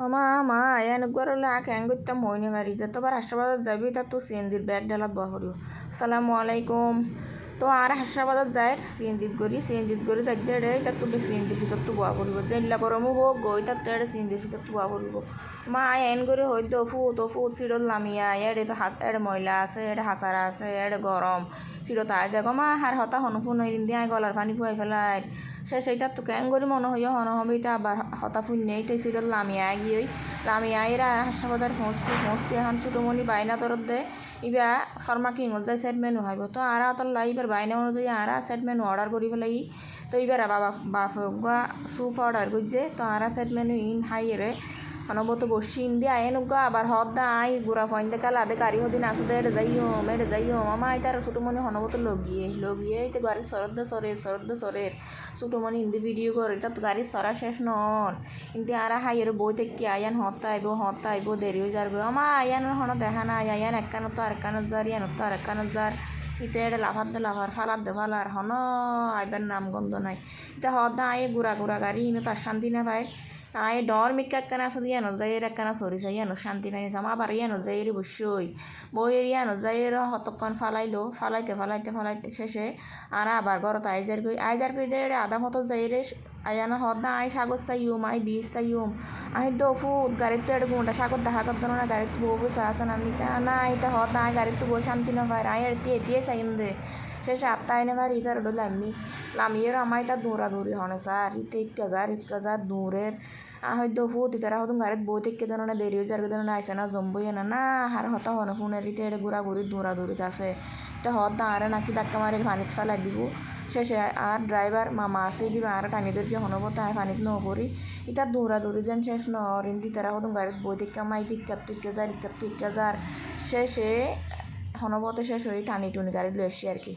আমা মা এন গরলে আ ক্যাং করতাম হইনি মারি যে। তোবার হাসপাতাল যাবি তা তো সিএনজির ব্যাগ ডালাত বহরিও আসসালামু আলাইকুম। তো আর হাসপাতাল যায় সিএনজিত গরি সিএনজিত গরি যাই দেড়ে তা তো সিএনজির পিছত তো বয়া পড়িব যেলা গরমও হোক গই তার তেড়ে সিএনজির পিছত তো বয়া পড়িব মা এন করে হই তো ও ফুট সিডল লামিয়া এড়ে এড়ে ময়লা আছে এড়ে হাসারা আছে এড়ে গরম সিডো তাই যাগ মা হার হতা হনুফুন হইরিন দিয়ে গলার পানি ফুয়াই ফেলাই সে সেইটা তো ক্যাং করি মনে হইয়া, হন হবে এটা আবার হতা ফুন নেই, তো সিডল লামিয়া গিয়ে লামিয়া এরা হাসপাতাল পৌঁছি পৌঁছি এখন ছোটমণি বাইনা তরত দে। ইবা শর্মা কিং যাই সেট মেনু হাইব। তো আর তল ইবার বাইনা অনুযায়ী আর সেট মেনু অর্ডার করি ফেলাই তো ইবার বাবা বাপ সুপ অর্ডার করছে। তো আর সেট মেনু ইন হাই অনবত বসি। ইন্দি আয়েন উগা আবার হদ দা আই, গুড়া ফইন দে কালা দে গাড়ি হদিন আসে দে যাইও মেরে যাইও। মামা, আই, তার ছোটমণি হনবত লগিয়ে লগিয়ে তো গাড়ি সরদ দে সরে সরের। ছোটমণি ইন্দি ভিডিও করে, তাত গাড়ি সরা শেষ নন। ইন্দি আর হাইয়ের বই থেকে আয়ান হত আইব হত আইব, দেরি হয়ে যার আমা আয়ান হন দেখা না আয়ান একখান তো আর একখান যার ইয়ান তো আর একখান যার। ইতে লাভার দে লাভার ফালার দে ফালার, হন আইবার নাম গন্ধ নাই। ইতে হদ আয়ে গুড়া গুড়া গাড়ি, ইনো তার শান্তি না পায়। আয় ডর মিক্কা একখানা আছে ইয়ানো যাইয়ের একখানা সরিছে ইয়ানো শান্তি পাইনি জামা আবার ইয়ানো যাইয়ের বসই বইয়ের ইয়ানো যাইয়ের হতক্ষণ ফালাইলো ফালাইতে ফালাইতে ফালাইতে শেষে আর আবার ঘরত আইজার কই আইজার কই দে আদা মতো যাইরে আয়ানো হদ না আই সাগর চাইম আই বীজ চাইম আই দো ফুট গাড়ির তো এটা গুণটা সাগর দেখা যাত না গাড়ির বউ বসে আসে না না এটা হদ না আই গাড়ির তো বই শান্তি না পায় আই এড়তে এটিয়ে চাইম দে আত্মা এনে ভার ইতার ওটা লামি লামিয়ের আমায় তার দৌড়া দৌড়ি হনে স্যার ইতে ইকা যার ইকা যার দূরের হয়তো ফুট ইতারা হতো গাড়িত বই থেকে ধরনের দেরি হয়ে যার ধরনের আইসে না জম্বই না না হার হতা হনে ফোনের ইতে এটা ঘুরা ঘুরি দৌড়া দৌড়িত আছে তো হত আরে নাকি ধাক্কা মারি পানিত ফেলাই দিব শেষে আর ড্রাইভার মামা আছে দিবা আর টানি ধরকে হনব তাই পানিত ন পড়ি ইতার দৌড়া দৌড়ি যেন শেষ ন রিন্দি তারা হতো গাড়িত বই থেকে মাই টিকা টিকা যার ইকা টিকা যার শেষে হনবতে শেষ হয়ে টানি টুনি গাড়ি লই আর কি